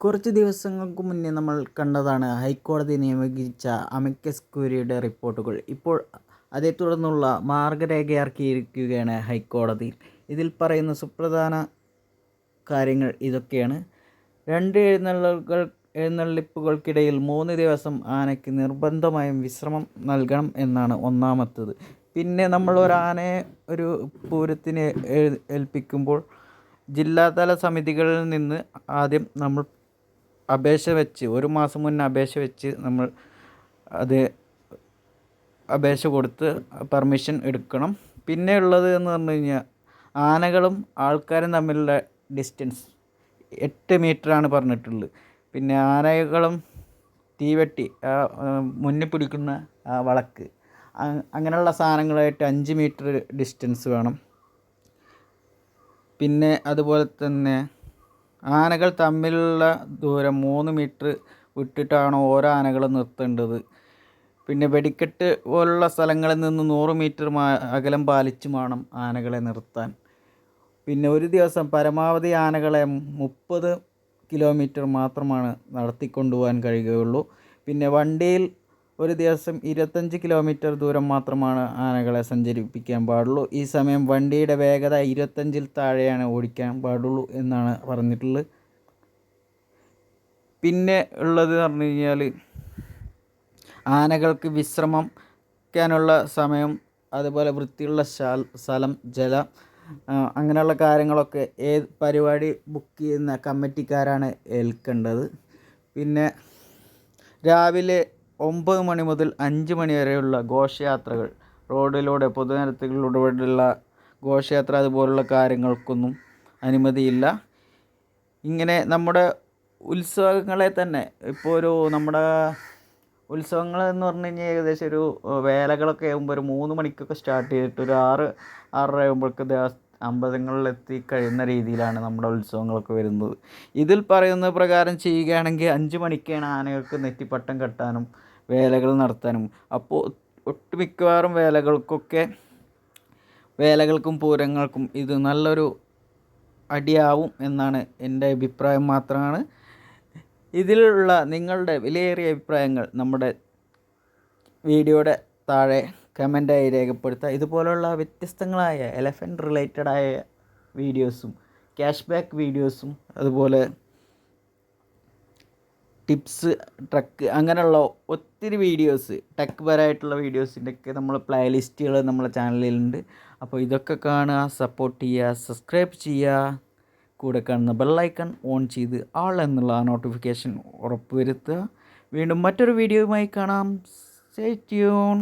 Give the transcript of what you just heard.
കുറച്ച് ദിവസങ്ങൾക്ക് മുന്നേ നമ്മൾ കണ്ടതാണ് ഹൈക്കോടതി നിയോഗിച്ച അമിക്കസ് ക്യൂരിയുടെ റിപ്പോർട്ടുകൾ. ഇപ്പോൾ അതേ തുടർന്നുള്ള മാർഗരേഖയാക്കിയിരിക്കുകയാണ് ഹൈക്കോടതിയിൽ ഇതിൽ പറയുന്ന സുപ്രധാന കാര്യങ്ങൾ ഇതൊക്കെയാണ്. രണ്ട് എഴുന്നള്ളുകൾ എഴുന്നള്ളിപ്പുകൾക്കിടയിൽ മൂന്ന് ദിവസം ആനയ്ക്ക് നിർബന്ധമായും വിശ്രമം നൽകണം എന്നാണ് ഒന്നാമത്തത്. പിന്നെ നമ്മൾ ഒരു ആനയെ ഒരു പൂരത്തിന് ഏൽപ്പിക്കുമ്പോൾ ജില്ലാതല സമിതികളിൽ നിന്ന് ആദ്യം നമ്മൾ അപേക്ഷ വെച്ച് ഒരു മാസം മുന്നേ അപേക്ഷ വെച്ച് നമ്മൾ അത് അപേക്ഷ കൊടുത്ത് പെർമിഷൻ എടുക്കണം. പിന്നെ ഉള്ളത് എന്ന് പറഞ്ഞു കഴിഞ്ഞാൽ ആനകളും ആൾക്കാരും തമ്മിലുള്ള ഡിസ്റ്റൻസ് എട്ട് മീറ്ററാണ് പറഞ്ഞിട്ടുള്ളത്. പിന്നെ ആനകളും തീവെട്ടി മുന്നിൽ പിടിക്കുന്ന വളക്ക്. അങ്ങനെയുള്ള സാധനങ്ങളായിട്ട് അഞ്ച് മീറ്റർ ഡിസ്റ്റൻസ് വേണം. പിന്നെ അതുപോലെ തന്നെ ആനകൾ തമ്മിലുള്ള ദൂരം മൂന്ന് മീറ്റർ വിട്ടിട്ടാണ് ഓരോ ആനകളും നിർത്തേണ്ടത്. പിന്നെ വെടിക്കെട്ട് പോലുള്ള സ്ഥലങ്ങളിൽ നിന്ന് നൂറ് മീറ്റർ അകലം പാലിച്ചും വേണം ആനകളെ നിർത്താൻ. പിന്നെ ഒരു ദിവസം പരമാവധി ആനകളെ മുപ്പത് കിലോമീറ്റർ മാത്രമാണ് നടത്തിക്കൊണ്ടുപോകാൻ കഴിയുകയുള്ളൂ. പിന്നെ വണ്ടിയിൽ ഒരു ദിവസം ഇരുപത്തഞ്ച് കിലോമീറ്റർ ദൂരം മാത്രമാണ് ആനകളെ സഞ്ചരിപ്പിക്കാൻ പാടുള്ളൂ. ഈ സമയം വണ്ടിയുടെ വേഗത ഇരുപത്തഞ്ചിൽ താഴെയാണ് ഓടിക്കാൻ പാടുള്ളൂ എന്നാണ് പറഞ്ഞിട്ടുള്ളത്. പിന്നെ ഉള്ളത് പറഞ്ഞു കഴിഞ്ഞാൽ ആനകൾക്ക് വിശ്രമിക്കാനുള്ള സമയം അതുപോലെ വൃത്തിയുള്ള സ്ഥലം ജലം അങ്ങനെയുള്ള കാര്യങ്ങളൊക്കെ ഏത് പരിപാടി ബുക്ക് ചെയ്യുന്ന കമ്മിറ്റിക്കാരാണ് ഏൽക്കേണ്ടത്. പിന്നെ രാവിലെ ഒമ്പത് മണി മുതൽ അഞ്ച് മണി വരെയുള്ള ഘോഷയാത്രകൾ. റോഡിലൂടെ പൊതുനിരത്തുകളിലൂടെയുള്ള ഘോഷയാത്ര അതുപോലുള്ള കാര്യങ്ങൾക്കൊന്നും അനുമതിയില്ല. ഇങ്ങനെ നമ്മുടെ ഉത്സവങ്ങളെ തന്നെ ഇപ്പോൾ ഒരു നമ്മുടെ ഉത്സവങ്ങൾ എന്ന് പറഞ്ഞു കഴിഞ്ഞാൽ ഏകദേശം ഒരു വേലകളൊക്കെ ആകുമ്പോൾ ഒരു മൂന്ന് മണിക്കൊക്കെ സ്റ്റാർട്ട് ചെയ്തിട്ട് ഒരു ആറ് ആറര ആകുമ്പോഴേക്ക് ദേവസ് അമ്പലങ്ങളിലെത്തി കഴിയുന്ന രീതിയിലാണ് നമ്മുടെ ഉത്സവങ്ങളൊക്കെ വരുന്നത്. ഇതിൽ പറയുന്ന പ്രകാരം ചെയ്യുകയാണെങ്കിൽ അഞ്ച് മണിക്കാണ് ആനകൾക്ക് നെറ്റിപ്പട്ടം കെട്ടാനും വേലകൾ നടത്താനും. അപ്പോൾ ഒട്ടുമിക്കവാറും വേലകൾക്കൊക്കെ വേലകൾക്കും പൂരങ്ങൾക്കും ഇത് നല്ലൊരു അടിയാവും എന്നാണ് എന്റെ അഭിപ്രായം മാത്രമാണ്. ഇതിലുള്ള നിങ്ങളുടെ വിലയേറിയ അഭിപ്രായങ്ങൾ നമ്മുടെ വീഡിയോയുടെ താഴെ കമന്റായി രേഖപ്പെടുത്തുക. ഇതുപോലുള്ള വ്യത്യസ്തങ്ങളായ എലഫന്റ് റിലേറ്റഡായ വീഡിയോസും ക്യാഷ് ബാക്ക് വീഡിയോസും അതുപോലെ ടിപ്സ് ട്രക്ക് അങ്ങനെയുള്ള ഒത്തിരി വീഡിയോസ് ടെക് പരമായിട്ടുള്ള വീഡിയോസിന്റെ ഒക്കെ നമ്മൾ പ്ലേ ലിസ്റ്റുകൾ നമ്മളെ ചാനലിലുണ്ട് അപ്പോൾ ഇതൊക്കെ കാണുക സപ്പോർട്ട് ചെയ്യുക സബ്സ്ക്രൈബ് ചെയ്യുക. കൂടെ കാണുന്ന ബെല്ലൈക്കൺ ഓൺ ചെയ്ത് ആൾ എന്നുള്ള നോട്ടിഫിക്കേഷൻ ഉറപ്പുവരുത്തുക. വീണ്ടും മറ്റൊരു വീഡിയോയുമായി കാണാം. Stay tune